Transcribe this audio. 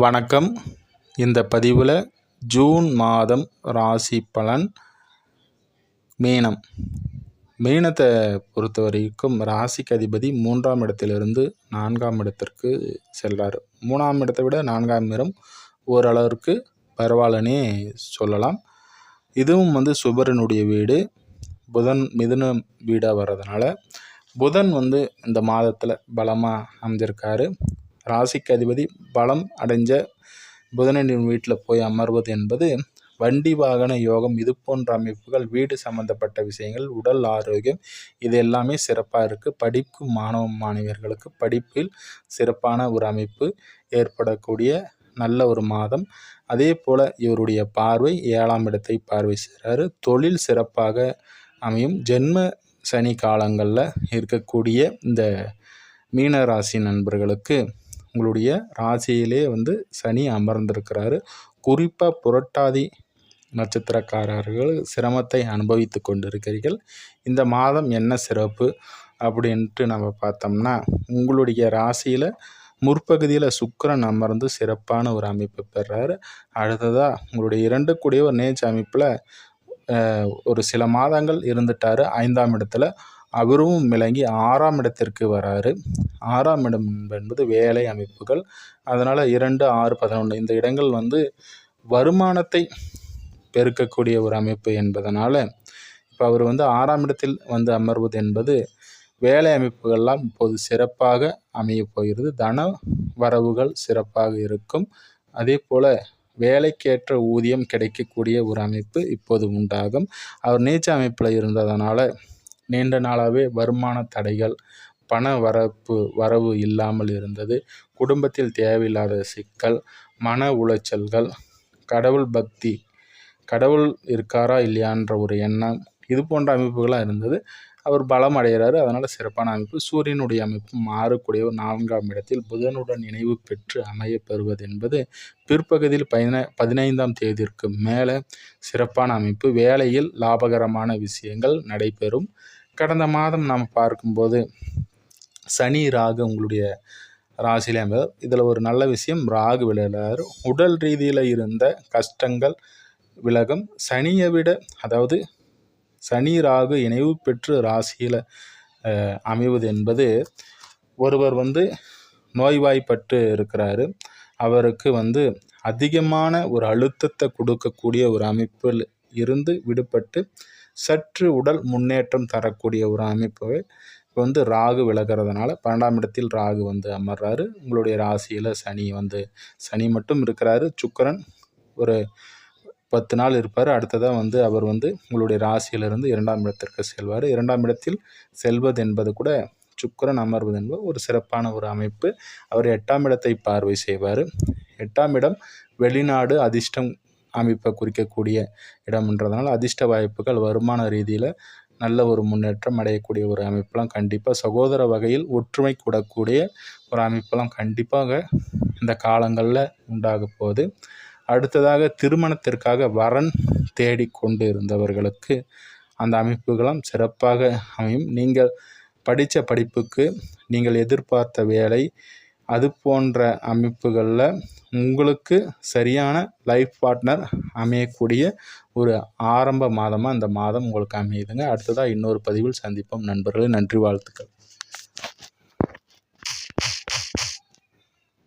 வணக்கம். இந்த பதிவில் ஜூன் மாதம் ராசி பலன் மீனம். மீனத்தை பொறுத்த வரைக்கும் ராசிக்கு அதிபதி மூன்றாம் இடத்திலிருந்து நான்காம் இடத்திற்கு செல்வார் மூணாம் இடத்தை விட நான்காம் இடம் ஓரளவிற்கு பரவாயில்லனே சொல்லலாம். இதுவும் வந்து சுபரனுடைய வீடு. புதன் மிதுன வீடாக வர்றதுனால புதன் வந்து இந்த மாதத்தில் பலமாக அமைஞ்சிருக்காரு. ராசிக்கு அதிபதி பலம் அடைஞ்ச புதனின் வீட்டில் போய் அமர்வது என்பது வண்டி வாகன யோகம் இது போன்ற அமைப்புகள் வீடு சம்மந்தப்பட்ட விஷயங்கள் உடல் ஆரோக்கியம் இது எல்லாமே சிறப்பாக இருக்குது படிக்கும் மாணவ மாணவியர்களுக்கு படிப்பில் சிறப்பான ஒரு அமைப்பு ஏற்படக்கூடிய நல்ல ஒரு மாதம். அதே போல் இவருடைய பார்வை ஏழாம் இடத்தை பார்வை செய்கிறாரு தொழில் சிறப்பாக அமையும். ஜென்ம சனி காலங்களில் இருக்கக்கூடிய இந்த மீனராசி நண்பர்களுக்கு உங்களுடைய ராசியிலே வந்து சனி அமர்ந்திருக்கிறாரு. குறிப்பாக புரட்டாதி நட்சத்திரக்காரர்கள் சிரமத்தை அனுபவித்து கொண்டிருக்கிறீர்கள். இந்த மாதம் என்ன சிறப்பு அப்படின்ட்டு நம்ம பார்த்தோம்னா உங்களுடைய ராசியில் முற்பகுதியில் சுக்கரன் அமர்ந்து சிறப்பான ஒரு அமைப்பு பெறாரு. அடுத்ததாக உங்களுடைய இரண்டு கூடிய ஒரு நேச்ச அமைப்பில் ஒரு சில மாதங்கள் இருந்துட்டார். ஐந்தாம் இடத்துல அவரும் விளங்கி ஆறாம் இடத்திற்கு வராரு. ஆறாம் இடம் என்பது வேலை அமைப்புகள். அதனால் இரண்டு ஆறு பதினொன்று இந்த இடங்கள் வந்து வருமானத்தை பெருக்கக்கூடிய ஒரு அமைப்பு என்பதனால் இப்போ அவர் வந்து ஆறாம் இடத்தில் வந்து அமர்வது என்பது வேலை அமைப்புகள்லாம் இப்போது சிறப்பாக அமையப் போகிறது. தன வரவுகள் சிறப்பாக இருக்கும். அதே போல் வேலைக்கேற்ற ஊதியம் கிடைக்கக்கூடிய ஒரு அமைப்பு இப்போது உண்டாகும். அவர் நீச்ச அமைப்பில் இருந்ததனால் நீண்ட நாளாகவே வருமான தடைகள் பண வரப்பு வரவு இல்லாமல் இருந்தது. குடும்பத்தில் தேவையில்லாத சிக்கல் மன உளைச்சல்கள் கடவுள் பக்தி கடவுள் இருக்காரா இல்லையான்ற ஒரு எண்ணம் இது போன்ற அமைப்புகளாக இருந்தது. அவர் பலம் அடைகிறாரு. அதனால் சிறப்பான அமைப்பு. சூரியனுடைய அமைப்பு மாறக்கூடிய ஒரு நான்காம் இடத்தில் புதனுடன் இணைவு பெற்று அமைய பெறுவது என்பது பிற்பகுதியில் பதின பதினைந்தாம் தேதிக்கு மேலே சிறப்பான அமைப்பு. வேலையில் லாபகரமான விஷயங்கள் நடைபெறும். கடந்த மாதம் நாம் பார்க்கும்போது சனி ராகு உங்களுடைய ராசியில் என்பது இதில் ஒரு நல்ல விஷயம் ராகு விளையாடுறார் உடல் ரீதியில் இருந்த கஷ்டங்கள் விலகும். சனியை விட அதாவது சனி ராகு இணைவு பெற்று ராசியில் அமைவது என்பது ஒருவர் வந்து நோய்வாய்ப்பட்டு இருக்கிறாரு. அவருக்கு வந்து அதிகமான ஒரு அழுத்தத்தை கொடுக்கக்கூடிய ஒரு அமைப்பில் இருந்து விடுபட்டு சற்று உடல் முன்னேற்றம் தரக்கூடிய ஒரு அமைப்பு இப்போ வந்து ராகு விலகிறதுனால பன்னெண்டாம் இடத்தில் ராகு வந்து அமர்றாரு. உங்களுடைய ராசியில் சனி வந்து சனி மட்டும் இருக்கிறாரு. சுக்கரன் ஒரு பத்து நாள் இருப்பார். அடுத்ததாக வந்து அவர் வந்து உங்களுடைய ராசியிலிருந்து இரண்டாம் இடத்திற்கு செல்வார். இரண்டாம் இடத்தில் செல்வது என்பது கூட சுக்கரன் அமர்வது என்பது ஒரு சிறப்பான ஒரு அமைப்பு. அவர் எட்டாம் இடத்தை பார்வை செய்வார். எட்டாம் இடம் வெளிநாடு அதிர்ஷ்டம் அமைப்பை குறிக்கக்கூடிய இடம்ன்றதுனால அதிர்ஷ்ட வாய்ப்புகள் வருமான ரீதியில் நல்ல ஒரு முன்னேற்றம் அடையக்கூடிய ஒரு அமைப்பெலாம் கண்டிப்பாக சகோதர வகையில் ஒற்றுமை கூடக்கூடிய ஒரு அமைப்பெல்லாம் கண்டிப்பாக இந்த காலங்களில் உண்டாக போகுது. அடுத்ததாக திருமணத்திற்காக வரன் தேடி கொண்டு இருந்தவர்களுக்கு அந்த அமைப்புகளும் சிறப்பாக அமையும். நீங்கள் படித்த படிப்புக்கு நீங்கள் எதிர்பார்த்த வேலை அது போன்ற அமைப்புகளில் உங்களுக்கு சரியான லைஃப் பார்ட்னர் அமையக்கூடிய ஒரு ஆரம்ப மாதமாக இந்த மாதம் உங்களுக்கு அமையுதுங்க. அடுத்ததாக இன்னொரு பதிவில் சந்திப்போம். நண்பர்களே நன்றி வாழ்த்துக்கள்.